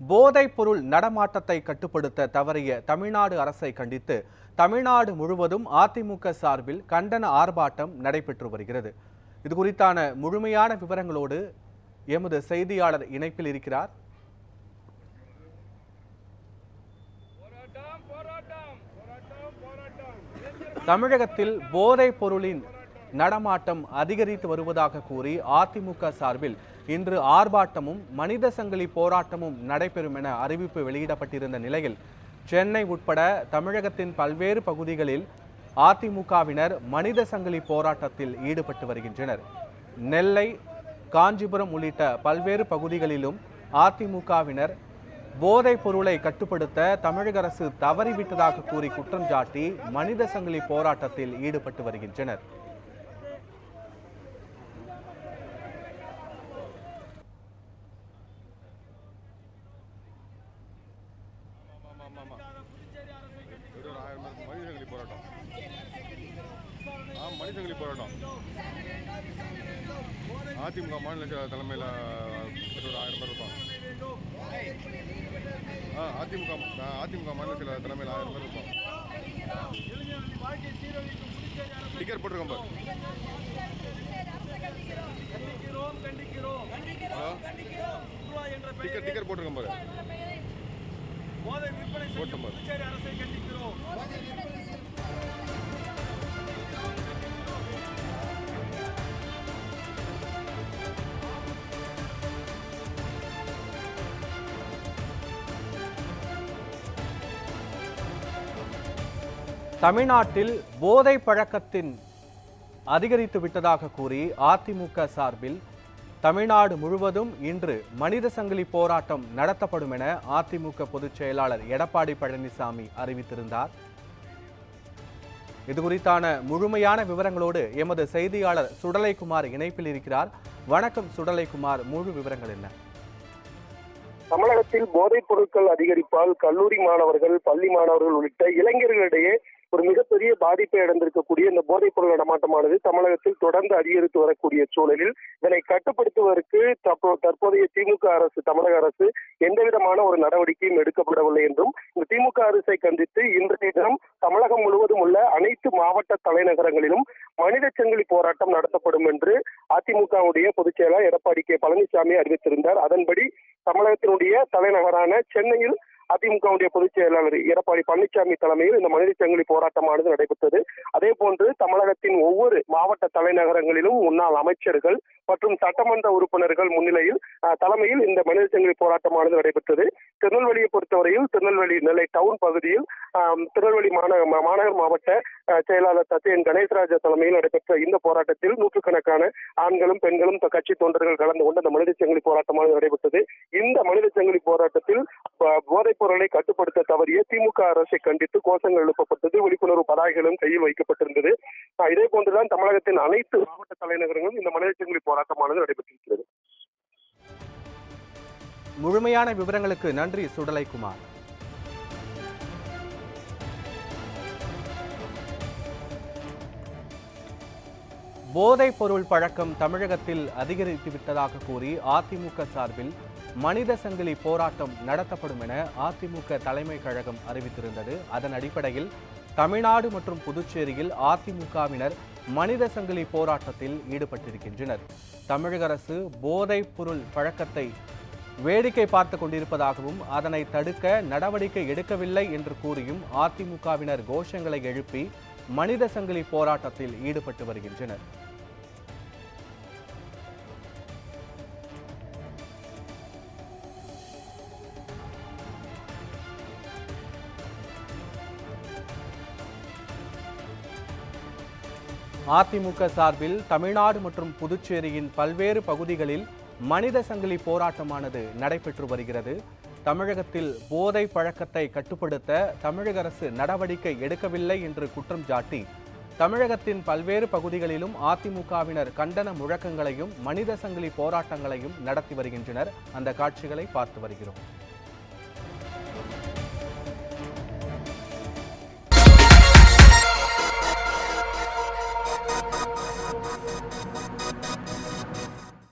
போதைப் பொருள் நடமாட்டத்தை கட்டுப்படுத்த தவறிய தமிழ்நாடு அரசை கண்டித்து தமிழ்நாடு முழுவதும் அதிமுக சார்பில் கண்டன ஆர்ப்பாட்டம் நடைபெற்று வருகிறது. இது குறித்தான முழுமையான விவரங்களோடு எமது செய்தியாளர் இணைப்பில் இருக்கிறார். தமிழகத்தில் போதைப் பொருளின் நடமாட்டம் அதிகரித்து வருவதாக கூறி அதிமுக சார்பில் இன்று ஆர்ப்பாட்டமும் மனித சங்கிலி போராட்டமும் நடைபெறும் என அறிவிப்பு வெளியிடப்பட்டிருந்த நிலையில் சென்னை உட்பட தமிழகத்தின் பல்வேறு பகுதிகளில் அதிமுகவினர் மனித சங்கிலி போராட்டத்தில் ஈடுபட்டு வருகின்றனர். நெல்லை காஞ்சிபுரம் உள்ளிட்ட பல்வேறு பகுதிகளிலும் அதிமுகவினர் போதைப் பொருளை கட்டுப்படுத்த தமிழக அரசு தவறிவிட்டதாக கூறி குற்றம் சாட்டி மனித சங்கிலி போராட்டத்தில் ஈடுபட்டு வருகின்றனர். ஒரு ஆயிரம் பேர் மனிதசங்கிலி போராட்டம். ஆ மனிதசங்கிலி போராட்டம். அதிமுக மாநில தலைமையில் ஒரு ஆயிரம் பேர் இருப்பாங்க. ஆ அதிமுக அதிமுக மாநில தலைமையில் ஆயிரம் பேர் இருப்பாங்க. டிக்கெட் போட்டிருக்கோம் பாரு. ஹலோ? டிக்கெட் டிக்கெட் போட்டிருக்கோம் பாரு. தமிழ்நாட்டில் போதை பழக்கத்தின் அதிகரித்து விட்டதாக கூறி அதிமுக சார்பில் தமிழ்நாடு முழுவதும் இன்று மனித சங்கிலி போராட்டம் நடத்தப்படும் என அதிமுக பொதுச் செயலாளர் எடப்பாடி பழனிசாமி அறிவித்திருந்தார். இது குறித்தான முழுமையான விவரங்களோடு எமது செய்தியாளர் சுடலைக்குமார் இணைப்பில் இருக்கிறார். வணக்கம் சுடலைக்குமார் முழு விவரங்கள் என்ன? தமிழகத்தில் போதைப் பொருட்கள் அதிகரிப்பால் கல்லூரி மாணவர்கள் பள்ளி மாணவர்கள் உள்ளிட்ட இளைஞர்களிடையே ஒரு மிகப்பெரிய பாதிப்பை அடைந்திருக்கக்கூடிய இந்த போதைப் பொருள் நடமாட்டமானது தமிழகத்தில் தொடர்ந்து அதிகரித்து வரக்கூடிய சூழலில் இதனை கட்டுப்படுத்துவதற்கு தற்போதைய திமுக அரசு தமிழக அரசு எந்தவிதமான ஒரு நடவடிக்கையும் எடுக்கப்படவில்லை என்றும் இந்த திமுக அரசை கண்டித்து இன்றைய தினம் தமிழகம் முழுவதும் உள்ள அனைத்து மாவட்ட தலைநகரங்களிலும் மனித சங்கிலி போராட்டம் நடத்தப்படும் என்று அதிமுகவுடைய பொதுச் செயலாளர் எடப்பாடி கே. பழனிசாமி அறிவித்திருந்தார். அதன்படி தமிழகத்தினுடைய தலைநகரான சென்னையில் அதிமுகவுடைய பொதுச் செயலாளர் எடப்பாடி பழனிசாமி தலைமையில் இந்த மனித சங்கிலி போராட்டமானது நடைபெற்றது. அதே போன்று தமிழகத்தின் ஒவ்வொரு மாவட்ட தலைநகரங்களிலும் முன்னாள் அமைச்சர்கள் மற்றும் சட்டமன்ற உறுப்பினர்கள் முன்னிலையில் தலைமையில் இந்த மனித சங்கிலி போராட்டமானது நடைபெற்றது. திருநெல்வேலியை பொறுத்தவரையில் திருநெல்வேலி நெல்லை டவுன் பகுதியில் திருநெல்வேலி மாநகர் மாநகர் மாவட்ட செயலாளர் சத்யன் கணேசராஜ தலைமையில் நடைபெற்ற இந்த போராட்டத்தில் நூற்றுக்கணக்கான ஆண்களும் பெண்களும் கட்சி தொண்டர்கள் கலந்து கொண்ட இந்த மனித சங்கிலி போராட்டமானது நடைபெற்றது. இந்த மனித சங்கிலி போராட்டத்தில் போதைப் பொருளை கட்டுப்படுத்த தவறிய திமுக அரசை கண்டித்து கோஷங்கள் எழுப்பப்பட்டது விழிப்புணர்வு பதாகைகளும் கையில் வைக்கப்பட்டிருந்தது. இதே போன்றுதான் தமிழகத்தின் அனைத்து மாவட்ட தலைநகரங்களும் இந்த மனிதச்சங்கிலி போராட்டமானது நடைபெற்றிருக்கிறது. முழுமையான விவரங்களுக்கு நன்றி சுடலைக்குமார். போதைப் பொருள் பழக்கம் தமிழகத்தில் அதிகரித்து விட்டதாக கூறி அதிமுக சார்பில் மனித சங்கிலி போராட்டம் நடத்தப்படும் என அதிமுக தலைமை கழகம் அறிவித்திருந்தது. அதன் அடிப்படையில் தமிழ்நாடு மற்றும் புதுச்சேரியில் அதிமுகவினர் மனித சங்கிலி போராட்டத்தில் ஈடுபட்டிருக்கின்றனர். தமிழக அரசு போதைப் பொருள் பழக்கத்தை வேடிக்கை பார்த்து கொண்டிருப்பதாகவும் அதனை தடுக்க நடவடிக்கை எடுக்கவில்லை என்று கூறியும் அதிமுகவினர் கோஷங்களை எழுப்பி மனித சங்கிலி போராட்டத்தில் ஈடுபட்டு வருகின்றனர். அதிமுக சார்பில் தமிழ்நாடு மற்றும் புதுச்சேரியின் பல்வேறு பகுதிகளில் மனித சங்கிலி போராட்டமானது நடைபெற்று வருகிறது. தமிழகத்தில் போதை பழக்கத்தை கட்டுப்படுத்த தமிழக அரசு நடவடிக்கை எடுக்கவில்லை என்று குற்றம் சாட்டி தமிழகத்தின் பல்வேறு பகுதிகளிலும் அதிமுகவினர் கண்டன முழக்கங்களையும் மனித சங்கிலி போராட்டங்களையும் நடத்தி வருகின்றனர். அந்த காட்சிகளை பார்த்து வருகிறோம்.